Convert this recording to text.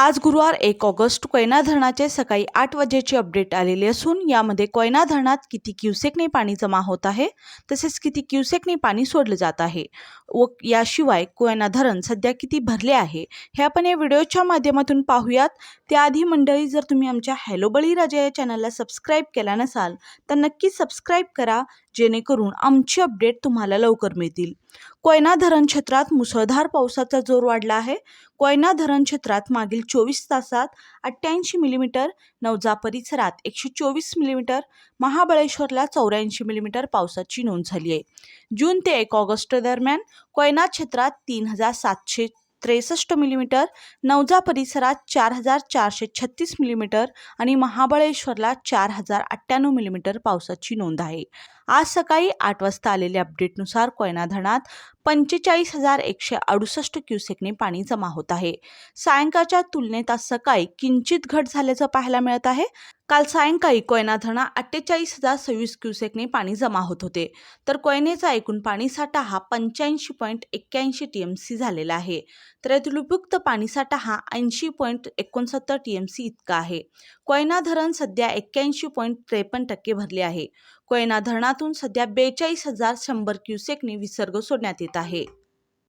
आज गुरुवार एक ऑगस्ट कोयना धरणाचे सकाळी आठ वाजेची अपडेट आलेली असून यामध्ये कोयना धरणात किती क्युसेकने पाणी जमा होत आहे तसेच किती क्युसेकने पाणी सोडलं जात आहे व याशिवाय कोयना धरण सध्या किती भरले आहे हे आपण या व्हिडिओच्या माध्यमातून पाहूयात. त्याआधी मंडळी जर तुम्ही आमच्या हॅलो बळीराजा या चॅनलला सबस्क्राईब केला नसाल तर नक्की सबस्क्राईब करा जेणेकरून आमची अपडेट तुम्हाला लवकर मिळतील. कोयना धरण क्षेत्रात मुसळधार पावसाचा जोर वाढला आहे. कोयना धरण क्षेत्रात मागील चोवीस तासात अठ्ठ्याऐंशी मिलीमीटर नवजा परिसरात एकशे चोवीस मिलीमीटर महाबळेश्वरला चौऱ्याऐंशी मिलीमीटर पावसाची नोंद झाली आहे. जून ते एक ऑगस्ट दरम्यान कोयना क्षेत्रात तीन हजार सातशे त्रेसष्ट मिलीमीटर नवजा परिसरात चार हजार चारशे छत्तीस मिलीमीटर आणि महाबळेश्वरला चार हजार अठ्ठ्याण्णव मिलीमीटर पावसाची नोंद आहे. आज सकाळी आठ वाजता आलेल्या अपडेटनुसार कोयना धरणात पंचेचाळीस हजार एकशे अडुसष्ट क्युसेकने पाणी जमा होत आहे. सायंकाळच्या तुलनेत आज सकाळी किंचित घट झाल्याचं पाहायला मिळत आहे. काल सायंकाळी कोयना धरणात अठ्ठेचाळीस हजार सव्वीस क्युसेकने पाणी जमा होत होते. तर कोयनेचा एकूण पाणीसाठा हा पंच्याऐंशी पॉईंट एक्क्याऐंशी टी एम सी झालेला आहे. तर यातील उपयुक्त पाणीसाठा हा ऐंशी पॉईंट एकोणसत्तर टी एम सी इतका आहे. कोयना धरण सध्या एक्क्याऐंशी पॉईंट त्रेपन्न टक्के भरले आहे. कोयना धरणातून सध्या बेचाळीस हजार शंभर क्युसेकने विसर्ग सोडण्यात येत आहे.